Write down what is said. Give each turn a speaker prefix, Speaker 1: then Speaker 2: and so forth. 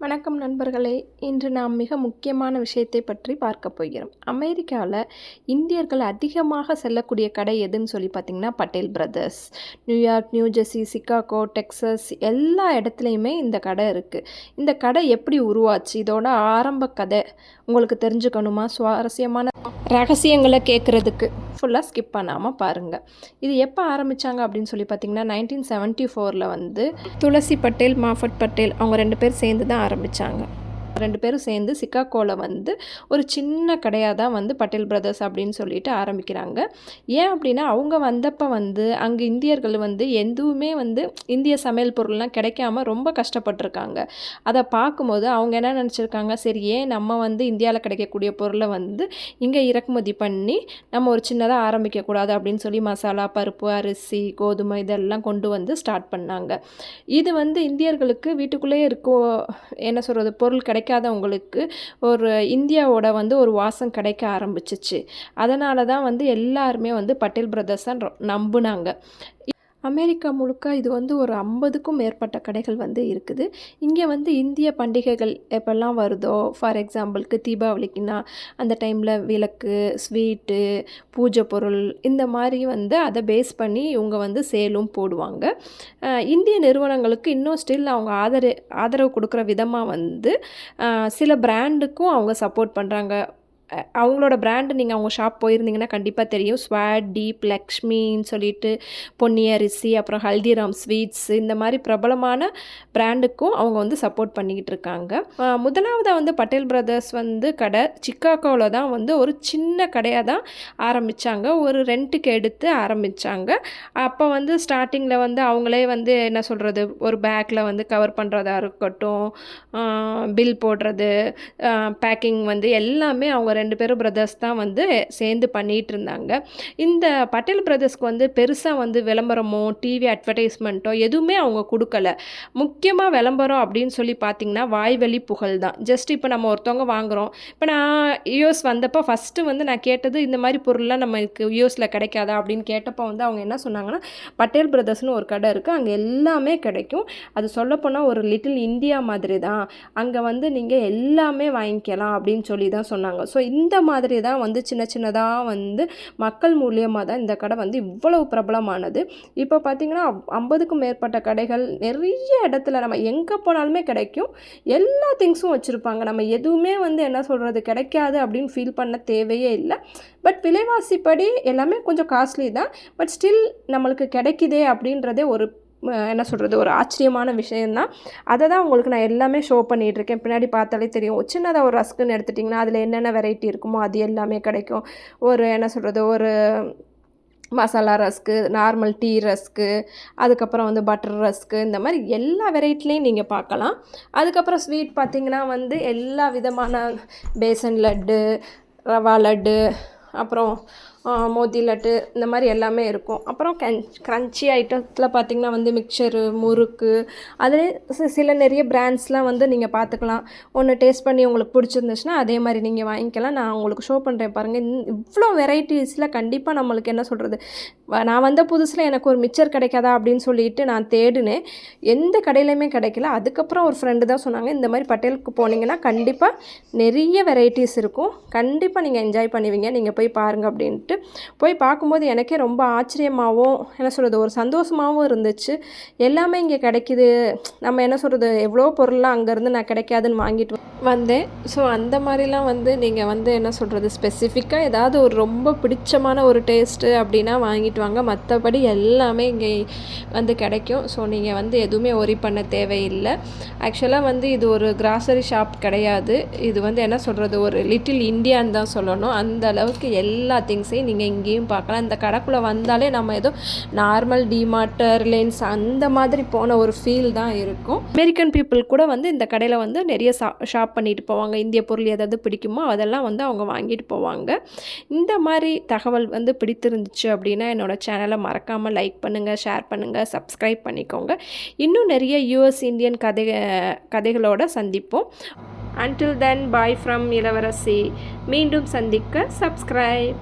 Speaker 1: வணக்கம் நண்பர்களே. இன்று நாம் மிக முக்கியமான விஷயத்தை பற்றி பார்க்க போகிறோம். அமெரிக்காவில் இந்தியர்கள் அதிகமாக செல்லக்கூடிய கடை எதுன்னு சொல்லி பார்த்தீங்கன்னா Patel brothers. New York New Jersey Chicago Texas எல்லா இடத்துலையுமே இந்த கடை இருக்குது இந்த கடை எப்படி உருவாச்சு? இதோட ஆரம்ப கதை உங்களுக்கு தெரிஞ்சுக்கணுமா? சுவாரஸ்யமான ரகசியங்களை கேட்குறதுக்கு ஃபுல்லாக ஸ்கிப் பண்ணாமல் பாருங்கள் இது எப்போ ஆரம்பித்தாங்க அப்படின்னு சொல்லி பார்த்தீங்கன்னா நைன்டீன் செவன்ட்டி ஃபோரில் வந்து துளசி பட்டேல் மாஃபட் பட்டேல் அவங்க ரெண்டு பேர் சேர்ந்து தான் ஆரம்பித்தாங்க ரெண்டு பேரும் சேர்ந்து சிக்காகோவில் வந்து ஒரு சின்ன கடையாக தான் வந்து பட்டேல் பிரதர்ஸ் அப்படின்னு சொல்லிட்டு ஆரம்பிக்கிறாங்க. ஏன் அப்படின்னா அவங்க வந்தப்போ வந்து அங்கே இந்தியர்கள் வந்து எதுவுமே வந்து இந்திய சமையல் பொருள்லாம் கிடைக்காம ரொம்ப கஷ்டப்பட்டிருக்காங்க. அதை பார்க்கும்போது அவங்க என்ன நினச்சிருக்காங்க? சரி ஏன் நம்ம வந்து இந்தியாவில் கிடைக்கக்கூடிய பொருளை வந்து இங்கே இறக்குமதி பண்ணி நம்ம ஒரு சின்னதாக ஆரம்பிக்கக்கூடாது அப்படின்னு சொல்லி மசாலா பருப்பு அரிசி கோதுமை இதெல்லாம் கொண்டு வந்து ஸ்டார்ட் பண்ணாங்க. இது வந்து இந்தியர்களுக்கு வீட்டுக்குள்ளேயே இருக்கோ என்ன சொல்கிறது பொருள் கிடைக்க கிடைக்காதவங்களுக்கு ஒரு இந்தியாவோட வந்து ஒரு வாசம் கிடைக்க ஆரம்பிச்சிச்சு. அதனால தான் வந்து எல்லாருமே வந்து பட்டேல் பிரதர்ஸை நம்புனாங்க. அமெரிக்கா முழுக்க இது வந்து ஒரு ஐம்பதுக்கும் மேற்பட்ட கடைகள் வந்து இருக்குது. இங்கே வந்து இந்திய பண்டிகைகள் எப்போல்லாம் வருதோ ஃபார் எக்ஸாம்பிளுக்கு தீபாவளிக்குன்னா அந்த டைமில் விளக்கு ஸ்வீட்டு பூஜை பொருள் இந்த மாதிரி வந்து அதை பேஸ் பண்ணி இவங்க வந்து சேலும் போடுவாங்க. இந்திய நிறுவனங்களுக்கு இன்னும் ஸ்டில் அவங்க ஆதரவு ஆதரவு கொடுக்குற விதமாக வந்து சில பிராண்டுக்கும் அவங்க சப்போர்ட் பண்ணுறாங்க அவங்களோட பிராண்டு நீங்கள் அவங்க ஷாப் போயிருந்தீங்கன்னா கண்டிப்பாக தெரியும். ஸ்வாட் டீப் லக்ஷ்மின்னு சொல்லிட்டு பொன்னி அரிசி அப்புறம் ஹல்திராம் ஸ்வீட்ஸ் இந்த மாதிரி பிரபலமான பிராண்டுக்கும் அவங்க வந்து சப்போர்ட் பண்ணிக்கிட்டு இருக்காங்க. முதலாவதாக வந்து பட்டேல் பிரதர்ஸ் வந்து கடை சிக்காகோவில் தான் வந்து ஒரு சின்ன கடையாக தான் ஆரம்பித்தாங்க ஒரு ரெண்ட்டுக்கு எடுத்து ஆரம்பித்தாங்க அப்போ வந்து ஸ்டார்டிங்கில் வந்து அவங்களே வந்து என்ன சொல்கிறது ஒரு பேக்கில் வந்து கவர் பண்ணுறதா இருக்கட்டும் பில் போடுறது பேக்கிங் வந்து எல்லாமே அவங்க ரெண்டு பேரும் பிரதர்ஸ் தான் வந்து சேர்ந்து பண்ணிகிட்டு இருந்தாங்க இந்த பட்டேல் பிரதர்ஸ்க்கு வந்து பெருசாக வந்து விளம்பரமோ டிவி அட்வர்டைஸ்மெண்ட்டோ எதுவுமே அவங்க கொடுக்கல. முக்கியமாக விளம்பரம் அப்படின்னு சொல்லி பார்த்தீங்கன்னா வாய்வழி புகழ் தான். ஜஸ்ட் இப்போ நம்ம ஒருத்தவங்க வாங்குகிறோம் இப்போ நான் யூஎஸ் வந்தப்போ ஃபஸ்ட்டு வந்து நான் கேட்டது இந்த மாதிரி பொருள்லாம் நமக்கு யூஎஸில் கிடைக்காதா அப்படின்னு கேட்டப்போ வந்து அவங்க என்ன சொன்னாங்கன்னா பட்டேல் பிரதர்ஸ்னு ஒரு கடை இருக்குது அங்கே எல்லாமே கிடைக்கும். அது சொல்லப்போனால் ஒரு லிட்டில் இந்தியா மாதிரி தான் அங்கே வந்து நீங்கள் எல்லாமே வாங்கிக்கலாம் அப்படின்னு சொல்லி தான் சொன்னாங்க. ஸோ இந்த மாதிரி தான் வந்து சின்ன சின்னதாக வந்து மக்கள் மூலியமாக தான் இந்த கடை வந்து இவ்வளவு பிரபலமானது. இப்போ பார்த்திங்கன்னா ஐம்பதுக்கும் மேற்பட்ட கடைகள் நிறைய இடத்துல நம்ம எங்கே போனாலுமே கிடைக்கும். எல்லா திங்ஸும் வச்சுருப்பாங்க. நம்ம எதுவுமே வந்து என்ன சொல்கிறது கிடைக்காது அப்படின்னு ஃபீல் பண்ண தேவையே இல்லை. பட் விலைவாசிப்படி எல்லாமே கொஞ்சம் காஸ்ட்லி தான். பட் ஸ்டில் நம்மளுக்கு கிடைக்குதே அப்படின்றதே ஒரு என்ன சொல்கிறது ஒரு ஆச்சரியமான விஷயந்தான் அதை தான் உங்களுக்கு நான் எல்லாமே ஷோ பண்ணிகிட்ருக்கேன் பின்னாடி பார்த்தாலே தெரியும். சின்னதாக ஒரு ரஸ்க்குன்னு எடுத்துட்டிங்கன்னா அதில் என்னென்ன வெரைட்டி இருக்குமோ அது எல்லாமே கிடைக்கும். ஒரு என்ன சொல்கிறது ஒரு masala rusk normal tea rusk அதுக்கப்புறம் வந்து பட்டர் ரஸ்க்கு இந்த மாதிரி எல்லா வெரைட்டிலையும் நீங்கள் பார்க்கலாம். அதுக்கப்புறம் ஸ்வீட் பார்த்திங்கன்னா வந்து எல்லா விதமான பேசன் லட்டு ரவா லட்டு அப்புறம் மோதி லட்டு இந்த மாதிரி எல்லாமே இருக்கும். அப்புறம் கன் க்ரன்ச்சி ஐட்டத்தில் பார்த்திங்கன்னா வந்து மிக்சரு முறுக்கு அதிலே சில நிறைய பிராண்ட்ஸ்லாம் வந்து நீங்கள் பார்த்துக்கலாம் ஒன்று டேஸ்ட் பண்ணி உங்களுக்கு பிடிச்சிருந்துச்சுன்னா அதே மாதிரி நீங்கள் வாங்கிக்கலாம். நான் உங்களுக்கு ஷோ பண்ணுறேன் பாருங்கள் இவ்வளோ வெரைட்டிஸில் கண்டிப்பாக நம்மளுக்கு என்ன சொல்கிறது நான் வந்த புதுசில் எனக்கு ஒரு மிக்சர் கிடைக்காதா அப்படின்னு சொல்லிட்டு நான் தேடினேன். எந்த கடையிலையுமே கிடைக்கல. அதுக்கப்புறம் ஒரு ஃப்ரெண்டு தான் சொன்னாங்க இந்த மாதிரி பட்டேலுக்கு போனீங்கன்னா கண்டிப்பாக நிறைய வெரைட்டிஸ் இருக்கும். கண்டிப்பாக நீங்கள் என்ஜாய் பண்ணுவீங்க. நீங்கள் போய் பாருங்கள் அப்படின்ட்டு சொல்லிட்டு போய் பார்க்கும்போது எனக்கே ரொம்ப ஆச்சரியமாகவும் என்ன சொல்கிறது ஒரு சந்தோஷமாகவும் இருந்துச்சு. எல்லாமே இங்கே கிடைக்கிது. நம்ம என்ன சொல்கிறது எவ்வளோ பொருள்லாம் அங்கேருந்து நான் கிடைக்காதுன்னு வாங்கிட்டு வந்தேன். ஸோ அந்த மாதிரிலாம் வந்து நீங்கள் வந்து என்ன சொல்கிறது ஸ்பெசிஃபிக்காக ஏதாவது ஒரு ரொம்ப பிடிச்சமான ஒரு டேஸ்ட்டு அப்படின்னா வாங்கிட்டு வாங்க. மற்றபடி எல்லாமே இங்கே வந்து கிடைக்கும். ஸோ நீங்கள் வந்து எதுவுமே ஒரி பண்ண தேவையில்லை. ஆக்சுவலாக வந்து இது ஒரு கிராசரி ஷாப் கிடையாது. இது வந்து என்ன சொல்கிறது ஒரு லிட்டில் இந்தியான்னு தான் சொல்லணும். அந்த அளவுக்கு எல்லா திங்ஸையும் நீங்கள் இங்கேயும் பார்க்கலாம். இந்த கடைக்குள்ளே வந்தாலே நம்ம ஏதோ நார்மல் டிமார்ட் ரிலையன்ஸ் அந்த மாதிரி போன ஒரு ஃபீல் தான் இருக்கும். அமெரிக்கன் பீப்புள் கூட வந்து இந்த கடையில் வந்து நிறைய ஷாப் பண்ணிட்டு போவாங்க. இந்திய பொருள் எதாவது பிடிக்குமோ அதெல்லாம் வந்து அவங்க வாங்கிட்டு போவாங்க. இந்த மாதிரி தகவல் வந்து பிடித்திருந்துச்சு அப்படின்னா என்னோடய சேனலை மறக்காமல் லைக் பண்ணுங்கள் ஷேர் பண்ணுங்கள் சப்ஸ்கிரைப் பண்ணிக்கோங்க. இன்னும் நிறைய யூஎஸ் இந்தியன் கதை கதைகளோடு சந்திப்போம். அன்டில் தென் பாய் ஃப்ரம் இளவரசி. மீண்டும் சந்திக்க சப்ஸ்கிரைப்